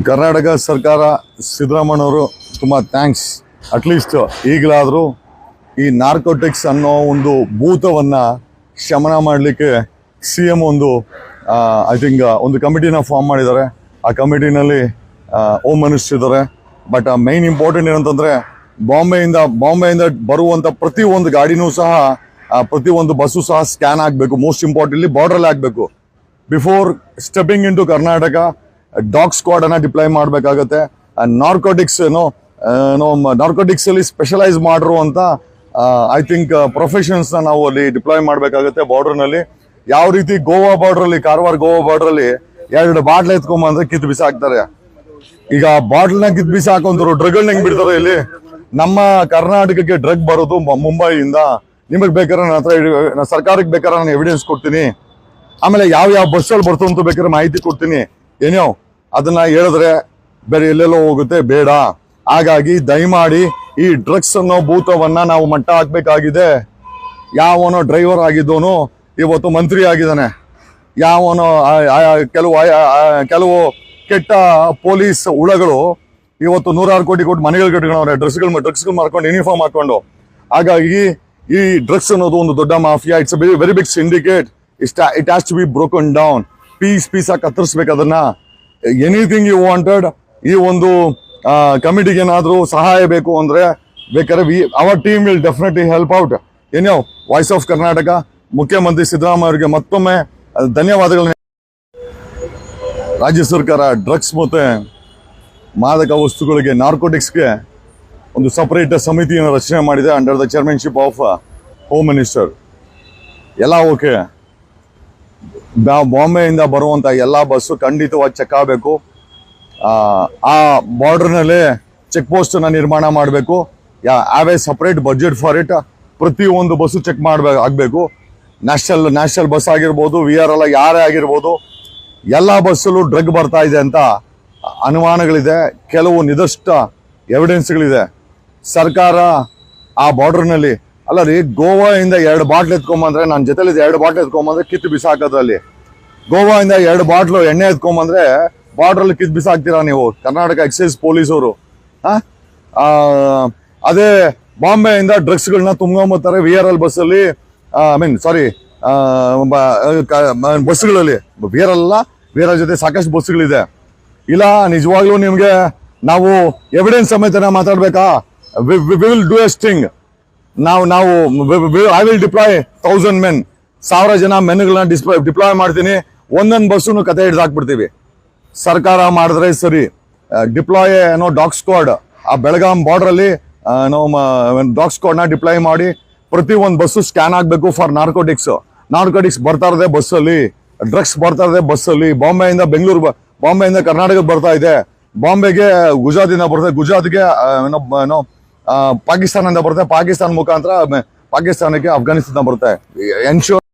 ಕರ್ನಾಟಕ ಸರ್ಕಾರ ಸಿದ್ದರಾಮಣ್ಣವರು ತುಂಬ thanks at least ಈಗಲಾದರೂ ಈ ನಾರ್ಕೋಟಿಕ್ಸ್ ಅನ್ನೋ ಒಂದು ಭೂತವನ್ನು ಶಮನ ಮಾಡಲಿಕ್ಕೆ ಸಿ ಎಂ ಒಂದು ಐ ಥಿಂಕ್ ಒಂದು ಕಮಿಟಿನ ಫಾರ್ಮ್ ಮಾಡಿದ್ದಾರೆ. ಆ ಕಮಿಟಿನಲ್ಲಿ ಓಂ ಮನುಷ್ಯ ಇದ್ದಾರೆ. ಬಟ್ ಮೈನ್ ಇಂಪಾರ್ಟೆಂಟ್ ಏನಂತಂದರೆ ಬಾಂಬೆಯಿಂದ ಬಾಂಬೆಯಿಂದ ಬರುವಂಥ ಪ್ರತಿಯೊಂದು ಗಾಡಿನೂ ಸಹ ಪ್ರತಿಯೊಂದು ಬಸ್ಸು ಸಹ ಸ್ಕ್ಯಾನ್ ಆಗಬೇಕು. ಮೋಸ್ಟ್ ಇಂಪಾರ್ಟೆಂಟ್ಲಿ ಬಾರ್ಡ್ರಲ್ಲಿ ಆಗಬೇಕು. Before stepping into Karnataka dog squad ಅನ್ನ ಡಿಪ್ಲೈ ಮಾಡಬೇಕಾಗತ್ತೆ. ನಾರ್ಕೋಟಿಕ್ಸ್ ಏನು ನಾರ್ಕೋಟಿಕ್ಸ್ ಅಲ್ಲಿ ಸ್ಪೆಷಲೈಸ್ ಮಾಡಿರುವಂತ ಐ ಥಿಂಕ್ ಪ್ರೊಫೆಷನ್ಸ್ ನಾವು ಅಲ್ಲಿ ಡಿಪ್ಲಾಯ್ ಮಾಡಬೇಕಾಗತ್ತೆ ಬಾರ್ಡರ್ನಲ್ಲಿ. ಯಾವ ರೀತಿ ಗೋವಾ ಬಾರ್ಡರ್ ಅಲ್ಲಿ, ಕಾರವಾರ ಗೋವಾ ಬಾರ್ಡರ್ ಅಲ್ಲಿ ಎರಡು ಬಾಟ್ಲ್ ಎತ್ಕೊಂಬಂದ್ರೆ ಬಿಸಿ ಬಿಸಾಕ್ತಾರೆ. ಈಗ ಬಾಟ್ಲ್ನ ಕಿತ್ ಬಿಸಿ ಹಾಕೊಂತರು ಡ್ರಗ್ ಹೆಂಗ್ ಬಿಡ್ತಾರೆ ಇಲ್ಲಿ? ನಮ್ಮ ಕರ್ನಾಟಕಕ್ಕೆ ಡ್ರಗ್ ಬರೋದು ಮುಂಬೈ ಮುಂಬೈಯಿಂದ. ನಿಮಗೆ ಬೇಕಾದ್ರೆ ನನ್ನ ಹತ್ರ ಸರ್ಕಾರಕ್ಕೆ ಬೇಕಾದ್ರೆ ನಾನು ಎವಿಡೆನ್ಸ್ ಕೊಡ್ತೀನಿ. ಆಮೇಲೆ ಯಾವ ಯಾವ ಬಸ್ಸಲ್ಲಿ ಬರ್ತಂತ ಬೇಕಾದ್ರೆ ಮಾಹಿತಿ ಕೊಡ್ತೀನಿ. ಏನೋ ಅದನ್ನ ಹೇಳಿದ್ರೆ ಬೇರೆ ಎಲ್ಲೆಲ್ಲೋ ಹೋಗುತ್ತೆ, ಬೇಡ. ಹಾಗಾಗಿ ದಯಮಾಡಿ ಈ ಡ್ರಗ್ಸ್ ಅನ್ನೋ ಭೂತವನ್ನ ನಾವು ಮಟ್ಟ ಹಾಕ್ಬೇಕಾಗಿದೆ. ಯಾವನೋ ಡ್ರೈವರ್ ಆಗಿದ್ದೋನು ಇವತ್ತು ಮಂತ್ರಿ ಆಗಿದ್ದಾನೆ. ಯಾವನೋ ಕೆಲವು ಕೆಲವು ಕೆಟ್ಟ ಪೊಲೀಸ್ ಹುಳಗಳು ಇವತ್ತು ನೂರಾರು ಕೋಟಿ ಕೊಟ್ಟು ಮನೆಗಳು ಕಟ್ಕೊಂಡವ್ರೆ ಡ್ರೆಸ್ಗಳು ಡ್ರಗ್ಸ್ಗಳು ಮಾಡ್ಕೊಂಡು ಯೂನಿಫಾರ್ಮ್ ಹಾಕೊಂಡು. ಹಾಗಾಗಿ ಈ ಡ್ರಗ್ಸ್ ಅನ್ನೋದು ಒಂದು ದೊಡ್ಡ mafia it's very big syndicate it has to be broken down piece piece ಆಗಿ ಕತ್ತರಿಸ್ಬೇಕು ಅದನ್ನ. ಎನಿಥಿಂಗ್ ಯು ವಾಂಟೆಡ್ ಈ ಒಂದು ಕಮಿಟಿಗೆ ಏನಾದರೂ ಸಹಾಯ ಬೇಕು ಅಂದರೆ ಬೇಕಾದ್ರೆ we our team will definitely help out ಏನೋ ವಾಯ್ಸ್ ಆಫ್ ಕರ್ನಾಟಕ ಮುಖ್ಯಮಂತ್ರಿ ಸಿದ್ದರಾಮಯ್ಯ ಅವರಿಗೆ ಮತ್ತೊಮ್ಮೆ ಧನ್ಯವಾದಗಳನ್ನ ರಾಜ್ಯ ಸರ್ಕಾರ ಡ್ರಗ್ಸ್ ಮತ್ತು ಮಾದಕ ವಸ್ತುಗಳಿಗೆ ನಾರ್ಕೋಟಿಕ್ಸ್ಗೆ ಒಂದು ಸಪರೇಟ್ ಸಮಿತಿಯನ್ನು ರಚನೆ ಮಾಡಿದೆ under the chairmanship of home minister ಎಲ್ಲ ಓಕೆ ಬಾಂಬೆಯಿಂದ ಬರುವಂತ ಎಲ್ಲ ಬಸ್ಸು ಖಂಡಿತವಾಗಿ ಚೆಕ್ ಆಗಬೇಕು. ಆ ಬಾರ್ಡರ್ನಲ್ಲಿ ಚೆಕ್ ಪೋಸ್ಟ್ ಅನ್ನ ನಿರ್ಮಾಣ ಮಾಡಬೇಕು. Ya have a separate budget for it ಪ್ರತಿ ಒಂದು ಬಸ್ಸು ಚೆಕ್ ಮಾಡಬೇಕು ಆಗಬೇಕು. ನ್ಯಾಷನಲ್ ನ್ಯಾಷನಲ್ ಬಸ್ ಆಗಿರ್ಬೋದು ವಿ ಆರ್ ಎಲ್ಲ ಯಾರೇ ಆಗಿರ್ಬೋದು, ಎಲ್ಲ ಬಸ್ಸಲ್ಲೂ ಡ್ರಗ್ ಬರ್ತಾ ಇದೆ ಅಂತ ಅನುಮಾನಗಳಿದೆ. ಕೆಲವು ನಿದಷ್ಟ ಎವಿಡೆನ್ಸ್ಗಳಿದೆ ಸರ್ಕಾರ ಆ ಬಾರ್ಡರ್ನಲ್ಲಿ ಅಲ್ಲ ರೀ ಇಂದ ಎರಡು ಬಾಟ್ಲ್ ಎತ್ಕೊಂಬಂದ್ರೆ ನನ್ನ ಜೊತೆಲಿ ಎರಡು ಬಾಟ್ಲ್ ಎತ್ಕೊಂಬಂದ್ರೆ ಕಿತ್ತು ಬಿಸಾಕೋದ್ರಲ್ಲಿ ಇಂದ ಎರಡು ಬಾಟ್ಲು ಎಣ್ಣೆ ಎತ್ಕೊಂಬಂದ್ರೆ ಬಾರ್ಡ್ರಲ್ಲಿ ಕಿತ್ ಬಿಸಾಕ್ತೀರಾ ನೀವು? ಕರ್ನಾಟಕ ಎಕ್ಸೈಸ್ ಪೊಲೀಸವರು ಅದೇ ಬಾಂಬೆಯಿಂದ ಡ್ರಗ್ಸ್ಗಳನ್ನ ತುಂಬ್ಕೊಂಬತ್ತಾರೆ ವಿ ಆರ್ ಎಲ್ ಬಸ್ಸಲ್ಲಿ ಐ ಮೀನ್ ಸಾರಿ ಬಸ್ಗಳಲ್ಲಿ ವಿ ಆರ್ ಎಲ್ ವಿ ಜೊತೆ ಸಾಕಷ್ಟು ಬಸ್ಗಳಿದೆ ಇಲ್ಲ, ನಿಜವಾಗ್ಲೂ ನಿಮಗೆ ನಾವು ಎವಿಡೆನ್ಸ್ ಸಮೇತನ ಮಾತಾಡ್ಬೇಕಾ? We will do this thing ನಾವು ನಾವು I will deploy thousand men ಸಾವಿರ ಜನ ಮೆನ್ಗಳನ್ನ ಡಿಸ್ಪ್ಲಾಯ್ ಡಿಪ್ಲಾಯ್ ಮಾಡ್ತೀನಿ. ಒಂದೊಂದು ಬಸ್ಸನ್ನು ಕತೆ ಹಿಡ್ದು ಹಾಕ್ಬಿಡ್ತೀವಿ. ಸರ್ಕಾರ ಮಾಡಿದ್ರೆ ಸರಿ. ಡಿಪ್ಲಾಯ್ ಏನೋ ಡಾಗ್ ಸ್ಕ್ವಾಡ್ ಆ ಬೆಳಗಾಂ ಬಾರ್ಡರ್ ಅಲ್ಲಿ ಏನೋ ಡಾಗ್ ಸ್ಕ್ವಾಡ್ನ ಡಿಪ್ಲಾಯ್ ಮಾಡಿ ಪ್ರತಿ ಒಂದು ಬಸ್ಸು ಸ್ಕ್ಯಾನ್ ಆಗಬೇಕು ಫಾರ್ ನಾರ್ಕೋಟಿಕ್ಸ್ ನಾರ್ಕೋಟಿಕ್ಸ್ ಬರ್ತಾ ಇರದೆ ಬಸ್ಸಲ್ಲಿ. ಡ್ರಗ್ಸ್ ಬರ್ತಾ ಅಲ್ಲಿ ಬಸ್ಸಲ್ಲಿ. ಬಾಂಬೆಯಿಂದ ಬೆಂಗಳೂರು ಬಾಂಬೆಯಿಂದ ಕರ್ನಾಟಕಕ್ಕೆ ಬರ್ತಾ ಇದೆ. ಬಾಂಬೆಗೆ ಗುಜರಾತಿಂದ ಬರ್ತದೆ ಗುಜರಾತ್ಗೆ ಏನೋ ಪಾಕಿಸ್ತಾನದಿಂದ ಬರುತ್ತೆ. ಪಾಕಿಸ್ತಾನ ಮುಖಾಂತರ ಪಾಕಿಸ್ತಾನಕ್ಕೆ ಅಫ್ಘಾನಿಸ್ತಾನ ಬರುತ್ತೆ. ಎನ್ಶೋರ್